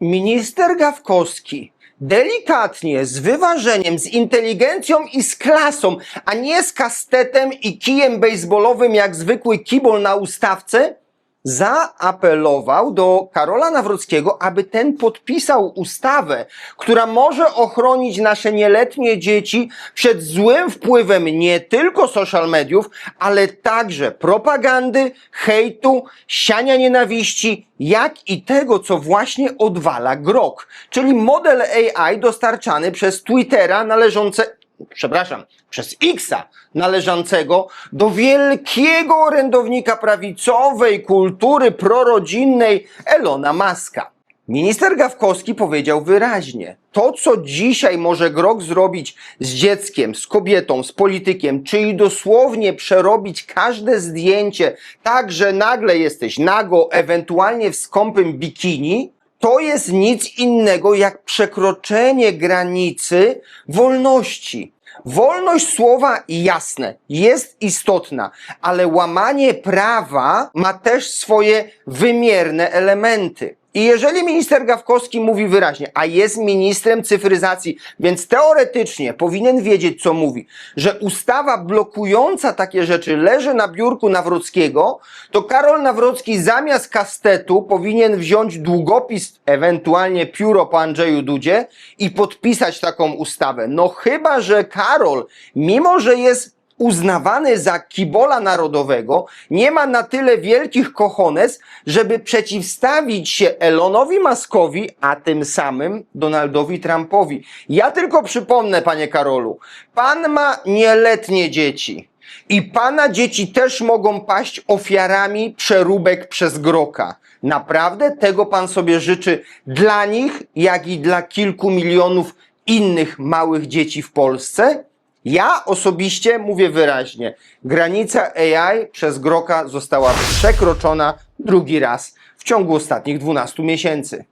Minister Gawkowski delikatnie, z wyważeniem, z inteligencją i z klasą, a nie z kastetem i kijem baseballowym jak zwykły kibol na ustawce, zaapelował do Karola Nawrockiego, aby ten podpisał ustawę, która może ochronić nasze nieletnie dzieci przed złym wpływem nie tylko social mediów, ale także propagandy, hejtu, siania nienawiści, jak i tego, co właśnie odwala Grok, czyli model AI dostarczany przez Twittera należące, przepraszam, przez Xa należącego do wielkiego orędownika prawicowej kultury prorodzinnej Elona Muska. Minister Gawkowski powiedział wyraźnie, to co dzisiaj może Grok zrobić z dzieckiem, z kobietą, z politykiem, czyli dosłownie przerobić każde zdjęcie tak, że nagle jesteś nago, ewentualnie w skąpym bikini, to jest nic innego jak przekroczenie granicy wolności. Wolność słowa jasne, jest istotna, ale łamanie prawa ma też swoje wymierne elementy. I jeżeli minister Gawkowski mówi wyraźnie, a jest ministrem cyfryzacji, więc teoretycznie powinien wiedzieć, co mówi, że ustawa blokująca takie rzeczy leży na biurku Nawrockiego, to Karol Nawrocki zamiast kastetu powinien wziąć długopis, ewentualnie pióro po Andrzeju Dudzie i podpisać taką ustawę. No chyba, że Karol, mimo że jest uznawany za kibola narodowego, nie ma na tyle wielkich kochones, żeby przeciwstawić się Elonowi Muskowi, a tym samym Donaldowi Trumpowi. Ja tylko przypomnę, panie Karolu, pan ma nieletnie dzieci. I pana dzieci też mogą paść ofiarami przeróbek przez Groka. Naprawdę tego pan sobie życzy dla nich, jak i dla kilku milionów innych małych dzieci w Polsce? Ja osobiście mówię wyraźnie, granica AI przez Groka została przekroczona drugi raz w ciągu ostatnich 12 miesięcy.